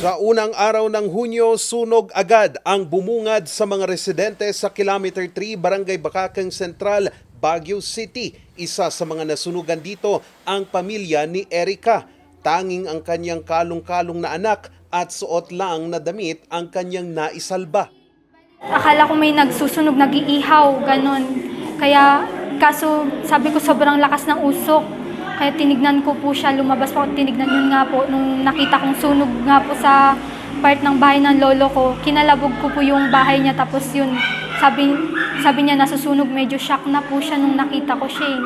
Sa unang araw ng Hunyo, sunog agad ang bumungad sa mga residente sa Kilometer 3, Barangay Bakakang Central, Baguio City. Isa sa mga nasunugan dito ang pamilya ni Erika. Tanging ang kanyang kalong-kalong na anak at suot lang na damit ang kanyang naisalba. Akala ko may nagsusunog, nag-iihaw, ganon. Kaya, kaso sabi ko sobrang lakas ng usok. Kaya tinignan ko po siya, lumabas po tinignan yun nga po. Nung nakita kong sunog nga po sa part ng bahay ng lolo ko, kinalabog ko po yung bahay niya. Tapos yun, sabi, sabi niya nasusunog, medyo shock na po siya nung nakita ko siya. eh.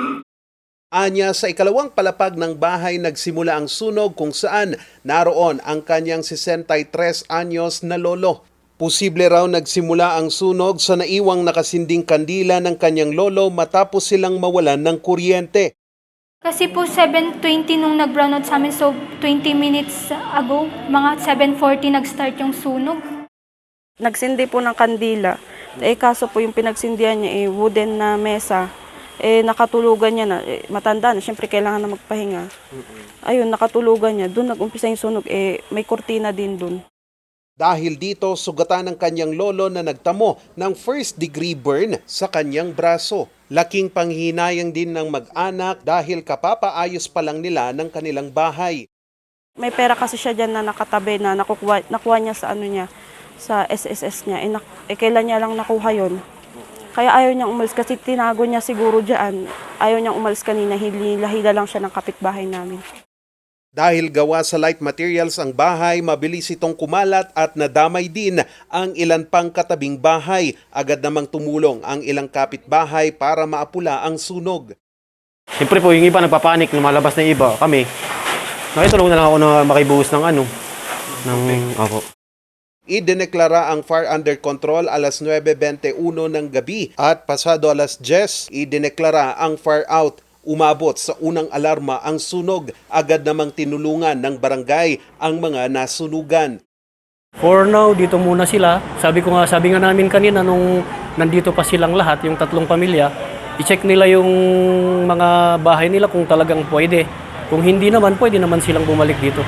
Anya sa ikalawang palapag ng bahay nagsimula ang sunog kung saan naroon ang kanyang 63 anyos na lolo. Posible raw nagsimula ang sunog sa naiwang nakasinding kandila ng kanyang lolo matapos silang mawalan ng kuryente. Kasi po 7.20 nung nag-brownout sa amin, so 20 minutes ago, mga 7.40 nag-start yung sunog. Nagsindi po ng kandila. Eh kaso po yung pinagsindihan niya eh wooden na mesa. Eh nakatulugan niya na, eh, matanda na, syempre kailangan na magpahinga. Ayun, nakatulugan niya. Doon nag-umpisa yung sunog, eh may kurtina din doon. Dahil dito, sugatan ng kanyang lolo na nagtamo ng first degree burn sa kanyang braso. Laking panghinayang din ng mag-anak dahil kapapaayos pa lang nila ng kanilang bahay. May pera kasi siya dyan na nakatabi na nakukuha, nakuha niya sa ano niya, sa SSS niya. Eh, nak- eh kailan niya lang nakuha yon Kaya ayaw niyang umalis kasi tinago niya siguro dyan. Ayaw niyang umalis kanina, hila lang siya ng kapitbahay namin. Dahil gawa sa light materials ang bahay, mabilis itong kumalat at nadamay din ang ilan pang katabing bahay. Agad namang tumulong ang ilang kapitbahay para maapula ang sunog. Siyempre po, yung iba nagpapanik, lumalabas na iba. Kami, nakitulong na lang ako na makibuhos ng ano. Ng, ako. Idineklara ang fire under control alas 9.21 ng gabi at pasado alas 10, idineklara ang fire out. Umabot sa unang alarma ang sunog, agad namang tinulungan ng barangay ang mga nasunugan. For now, dito muna sila. Sabi ko nga, sabi nga namin kanina nung nandito pa silang lahat, yung tatlong pamilya, i-check nila yung mga bahay nila kung talagang pwede. Kung hindi naman, pwede naman silang bumalik dito.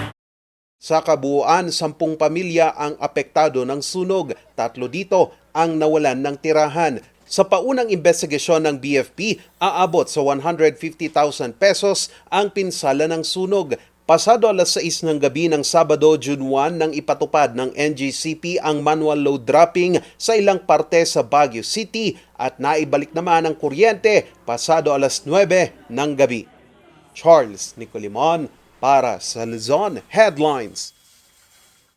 Sa kabuuan, sampung pamilya ang apektado ng sunog. Tatlo dito ang nawalan ng tirahan. Sa paunang investigasyon ng BFP, aabot sa 150,000 pesos ang pinsala ng sunog. Pasado alas 6 ng gabi ng Sabado, June 1, nang ipatupad ng NGCP ang manual load dropping sa ilang parte sa Baguio City at naibalik naman ang kuryente pasado alas 9 ng gabi. Charles Nicolimon para sa Luzon Headlines.